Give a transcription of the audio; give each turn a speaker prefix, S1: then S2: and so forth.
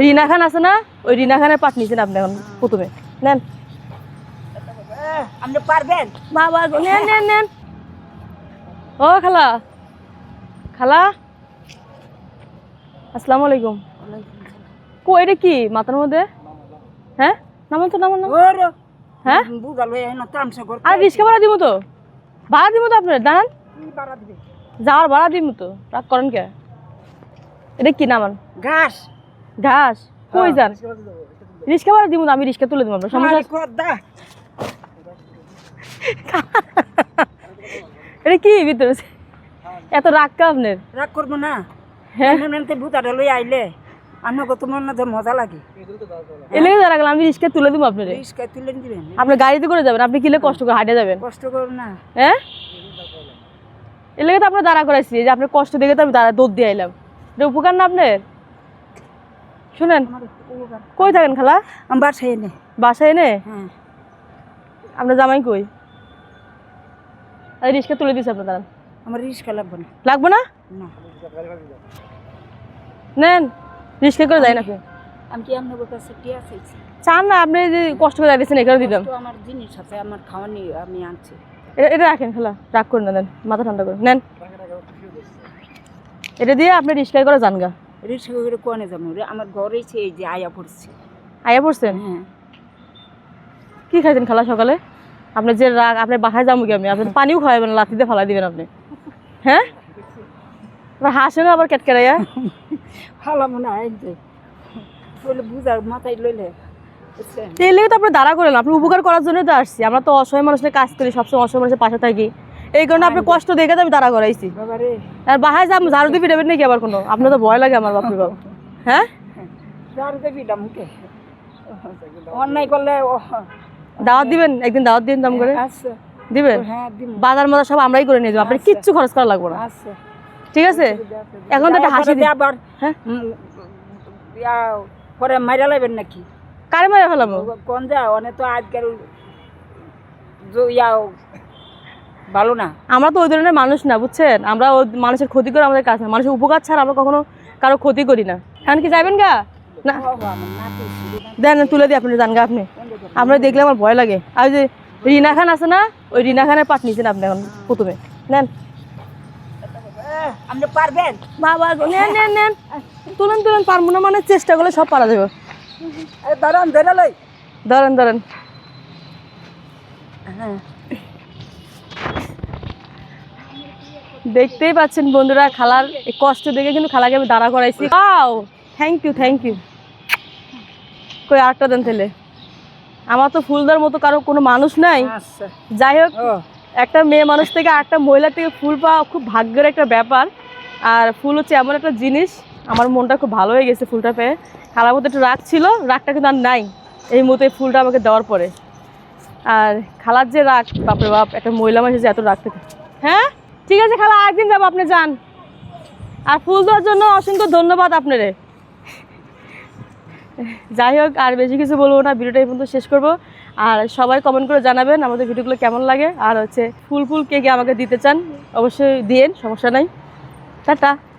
S1: রিনা খান আছে না? ওই রিনা খানের পাট নিয়েছেন আপনি এখন প্রথমে। নেন।
S2: আপনি পারবেন?
S1: বাবা নেন নেন নেন। ও খালা। খালা। আসসালামু আলাইকুম। কো এটা কি? মাথার মধ্যে? হ্যাঁ? নামান তো নামান। হ্যাঁ? আর রিক্সা ভাড়া দিব তো? ভাড়া দিব তো আপনার? দাঁড়ান। যাওয়ার ভাড়া দিব তো। রাগ করেন কে? এটা কি নামান?
S2: ঘাস।
S1: ঘাস কই যান? রিক্সা ভাড়া দিব না আমি রিক্সা তুলে দিব আপনার সমস্যা এটা কি ভিতরে এত রাগ কা আপনার?
S2: রাগ করব না।
S1: হ্যাঁ।
S2: ভূতাটা লই আইলে আমাকে তোমার না মজা লাগে।
S1: এলে আমি রিক্সা তুলে দিব আপনার।
S2: রিস্কায় তুলে দিবেন।
S1: আপনি গাড়িতে করে যাবেন আপনি কিলে কষ্ট করে হাঁটে যাবেন।
S2: কষ্ট না।
S1: হ্যাঁ? তো আপনার দাঁড়া করাইছি যে আপনার কষ্ট দেখে তো আমি দাঁড়া দৌড় দিয়ে আইলাম। এটা উপকার না আপনার? শুনেন কই থাকেন খালা?
S2: আমার বাসায় এনে।
S1: বাসায় এনে?
S2: হ্যাঁ।
S1: আপনার জামাই কই? রিক্সা তুলে দিছে আপনার দাঁড়ান।
S2: আমার রিস্কা লাগবে না।
S1: লাগবে না? নেন রিক্সা করে যাই না
S2: আমি কি আপনার কাছে টিয়া চাইছি?
S1: চান না আপনি যে কষ্ট করে যাইতেছেন এখানে দিতাম
S2: তো আমার জিনিস আছে আমার খাওয়ানি আমি আনছি।
S1: এটা এটা রাখেন খালা রাগ করে না নেন। মাথা ঠান্ডা করে নেন। এটা দিয়ে আপনি রিক্সায় করে যান গা।
S2: রিস্কা করে কোয়ানে যাব? রে আমার ঘরেই সে এই যে আয়া পড়ছে।
S1: আয়া পড়ছেন
S2: হ্যাঁ।
S1: কি খাইছেন খালা সকালে? আপনি যে রাগ বাসায় যাব কি আমি? আপনি পানিও খাওয়াবেন লাথিতে ফালাই দিবেন আপনি। হ্যাঁ? আবার হাসেন আবার কেটকেরাইয়া?
S2: ভালো মনে হয় যে বলে বুঝার মাথায় লইলে বুঝছেন?
S1: তেলে তো আপনি দাঁড়া করেন আপনি উপকার করার জন্য তো আসছি। আমরা তো অসহায় মানুষের কাজ করি সবসময় অসহায় মানুষের পাশে থাকি। এই কারণে আপনি কষ্ট দেখে তো আমি দাঁড়া করাইছি। আর বাসায় যাব ঝাড়ু দিয়ে ফিরাবেন নাকি আবার কোনো? আপনার তো ভয় লাগে আমার বাপরে বাবা। হ্যাঁ?
S2: দেবি মুখে। অন্যায় করলে
S1: দাওয়াত দিবেন? একদিন দাওয়াত দিন দাম করে? দিবেন?
S2: হ্যাঁ
S1: বাজার সব আমরাই করে নিয়ে যাব। আপনার কিচ্ছু খরচ করা লাগবে না। ঠিক আছে? এখন তো একটা হাসি দিন।
S2: আবার
S1: হ্যাঁ?
S2: পরে মাইরা লাইবেন নাকি?
S1: কারে মারে ফেলাম
S2: কোন যা অনেক তো আজকাল ইয়া ভালো না।
S1: আমরা তো ওই ধরনের মানুষ না বুঝছেন? আমরা ওই মানুষের ক্ষতি করে আমাদের কাজ না। মানুষের উপকার ছাড়া আমরা কখনো কারও ক্ষতি করি না। এখন কি যাবেন গা? না। দেন তুলে দিই আপনি জান গা আপনি। আমরা দেখলে আমার ভয় লাগে। আর যে রিনা খান আছে না ওই রিনা খানের পাট নিয়েছেন আপনি এখন প্রথমে। নেন।
S2: আপনি পারবেন?
S1: বাবা নেন নেন নেন। তুলেন তুলেন পারব না মানে চেষ্টা করলে সব পারা যাবে।
S2: এ, দাঁড়ান ধরে লই।
S1: ধরেন ধরেন।
S2: হ্যাঁ।
S1: দেখতেই পাচ্ছেন বন্ধুরা খালার কষ্ট দেখে কিন্তু খালাকে আমি দাঁড়া করাইছি। আও থ্যাংক ইউ থ্যাংক ইউ কই আরেকটা দেন তাহলে। আমার তো ফুলদার মতো কারও কোনো মানুষ নাই।
S2: আচ্ছা।
S1: যাই হোক একটা মেয়ে মানুষ থেকে আরেকটা মহিলা থেকে ফুল পাওয়া খুব ভাগ্যের একটা ব্যাপার। আর ফুল হচ্ছে এমন একটা জিনিস আমার মনটা খুব ভালো হয়ে গেছে ফুলটা পেয়ে। খালার মধ্যে একটু রাগ ছিল রাগটা কিন্তু আর নাই। এই মতো এই ফুলটা আমাকে দেওয়ার পরে। আর খালার যে রাগ বাপরে বাপ একটা মহিলা মানুষের যে এত রাগ থাকে। হ্যাঁ? ঠিক আছে খালা একদিন যাব, আপনি যান। আর ফুল দেওয়ার জন্য অসংখ্য ধন্যবাদ আপনারে। যাই হোক, আর বেশি কিছু বলব না, ভিডিওটা এই পর্যন্ত শেষ করব। আর সবাই কমেন্ট করে জানাবেন আমাদের ভিডিওগুলো কেমন লাগে। আর হচ্ছে ফুল ফুল কে কে আমাকে দিতে চান, অবশ্যই দিয়েন, সমস্যা নাই। টাটা।